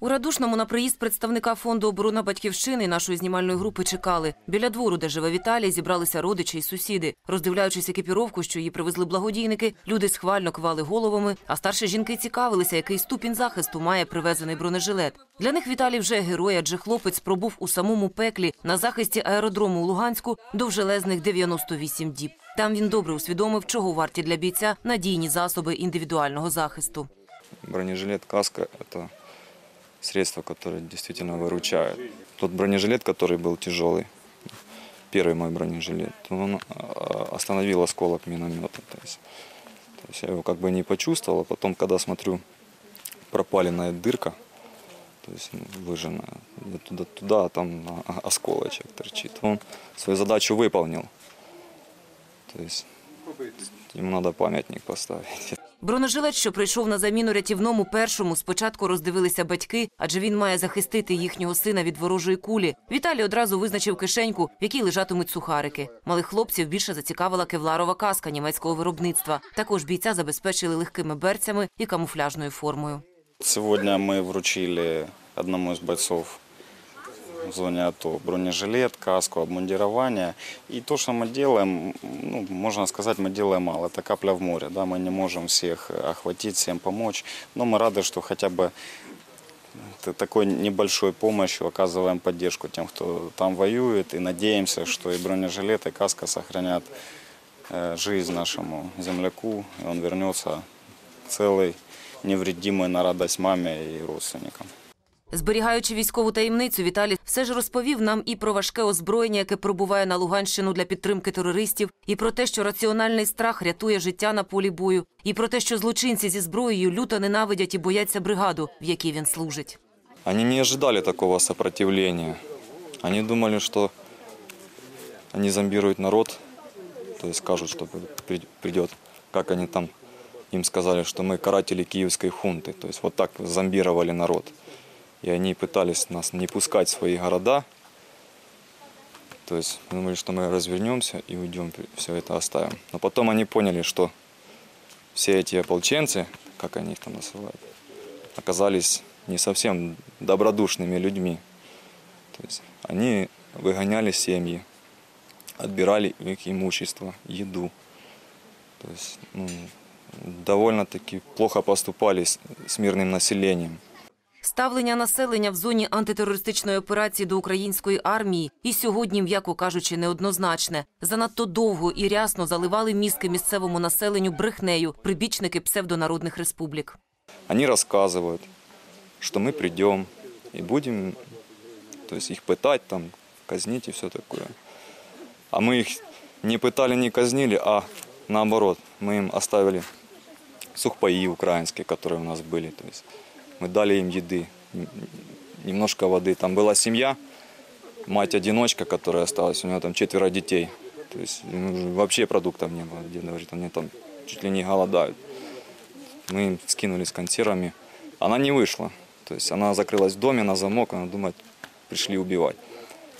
У Радушному на приїзд представника фонду оборона батьківщини нашої знімальної групи чекали. Біля двору, де живе Віталій, зібралися родичі і сусіди. Роздивляючись екіпіровку, що її привезли благодійники, люди схвально кивали головами, а старші жінки цікавилися, який ступінь захисту має привезений бронежилет. Для них Віталій вже герой, адже хлопець пробув у самому пеклі на захисті аеродрому у Луганську довжелезних 98 діб. Там він добре усвідомив, чого варті для бійця надійні засоби індивідуального захисту. Бронежилет, каска – это средство, которое действительно выручает. Тот бронежилет, который был тяжелый, первый мой бронежилет, он а, остановил осколок миномета. То есть, то есть я его как бы не почувствовал, а потом, когда смотрю, пропаленная дырка, то есть ну, выжженная, туда-туда, а там а, осколочек торчит. Он свою задачу выполнил. То есть ему надо памятник поставить. Бронежилет, що прийшов на заміну рятівному першому, спочатку роздивилися батьки, адже він має захистити їхнього сина від ворожої кулі. Віталій одразу визначив кишеньку, в якій лежатимуть сухарики. Малих хлопців більше зацікавила кевларова каска німецького виробництва. Також бійця забезпечили легкими берцями і камуфляжною формою. Сегодня мы вручили одному из бойцов в зоне АТО бронежилет, каску, обмундирование. И то, что мы делаем, ну, можно сказать, мы делаем мало. Это капля в море. Да? Мы не можем всех охватить, всем помочь. Но мы рады, что хотя бы такой небольшой помощью оказываем поддержку тем, кто там воюет. И надеемся, что и бронежилет, и каска сохранят э, жизнь нашему земляку. И он вернется целый, невредимый на радость маме и родственникам. Зберігаючи військову таємницю, Віталій все ж розповів нам і про важке озброєння, яке пробуває на Луганщину для підтримки терористів, і про те, що раціональний страх рятує життя на полі бою, і про те, що злочинці зі зброєю люто ненавидять і бояться бригаду, в якій він служить. Они не ожидали такого сопротивления. Они думали, что они зомбируют народ, то есть скажут, что при- придет, как они там им сказали, что мы каратели киевской хунты. То есть вот так зомбировали народ. И они пытались нас не пускать в свои города. То есть думали, что мы развернемся и уйдем, все это оставим. Но потом они поняли, что все эти ополченцы, как они их там называют, оказались не совсем добродушными людьми. То есть они выгоняли семьи, отбирали у них имущество, еду. То есть ну, довольно-таки плохо поступали с, с мирным населением. Ставлення населення в зоні антитерористичної операції до української армії і сьогодні, м'яко кажучи, неоднозначне. Занадто довго і рясно заливали мізки місцевому населенню брехнею прибічники псевдонародних республік. Они рассказывают, что мы придем и будем то есть их пытать, там, казнить и все такое. А мы их не пытали, не казнили, а наоборот, мы им оставили сухпаи украинские, которые у нас были. То есть Мы дали им еды, немножко воды. Там была семья, мать-одиночка, которая осталась, у нее там четверо детей. То есть ну, вообще продуктов не было. Дед говорит, они там чуть ли не голодают. Мы им скинули с консервами. Она не вышла. То есть она закрылась в доме на замок, она думает, пришли убивать.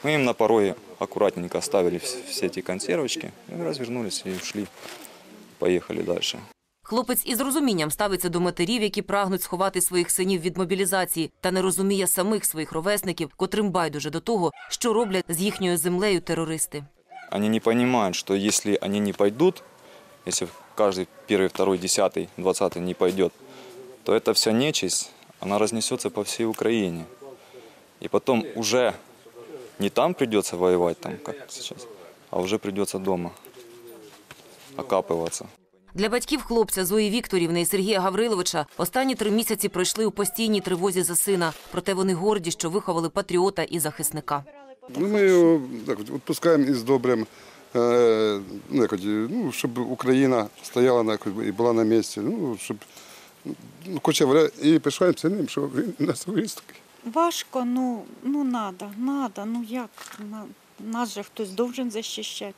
Мы им на пороге аккуратненько оставили вс- все эти консервочки, и развернулись и ушли, поехали дальше. Хлопець із розумінням ставиться до матерів, які прагнуть сховати своїх синів від мобілізації, та не розуміє самих своїх ровесників, котрим байдуже до того, що роблять з їхньою землею терористи. Они не понимают, что если они не пойдут, если каждый первый, второй, десятый, двадцатый не пойдет, то эта вся нечисть, она разнесется по всей Украине. И потом уже не там придется воевать, там, как сейчас, а уже придется дома окапываться. Для батьків хлопця Зої Вікторівни і Сергія Гавриловича останні три місяці пройшли у постійній тривозі за сина. Проте вони горді, що виховали патріота і захисника. Ну, ми його так, відпускаємо із добрим, е, ну, як, ну, щоб Україна стояла на, і була на місці. Ну, щоб, ну, хоча і пишаємося ним, що він нас такий. Важко, ну, ну надо, надо, ну як? На- Нас же хтось должен захищати.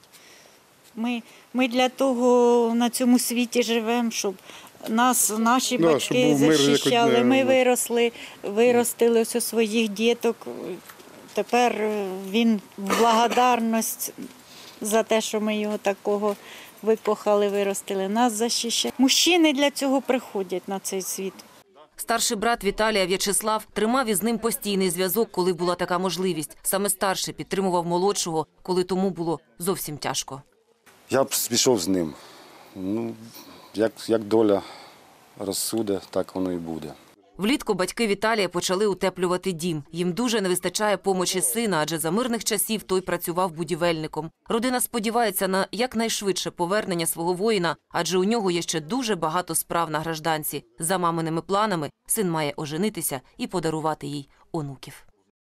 Ми, ми для того на цьому світі живемо, щоб нас наші Ну, батьки мир, захищали. Ми виросли, виростили ось своїх діток. Тепер він в благодарність за те, що ми його такого викохали, виростили, нас захищає. Мужчини для цього приходять на цей світ. Старший брат Віталія В'ячеслав тримав із ним постійний зв'язок, коли була така можливість. Саме старший підтримував молодшого, коли тому було зовсім тяжко. Я б пішов з ним. Ну, як, як доля розсуде, так воно і буде. Влітку батьки Віталія почали утеплювати дім. Їм дуже не вистачає помочі сина, адже за мирних часів той працював будівельником. Родина сподівається на якнайшвидше повернення свого воїна, адже у нього є ще дуже багато справ на гражданці. За маминими планами син має оженитися і подарувати їй онуків.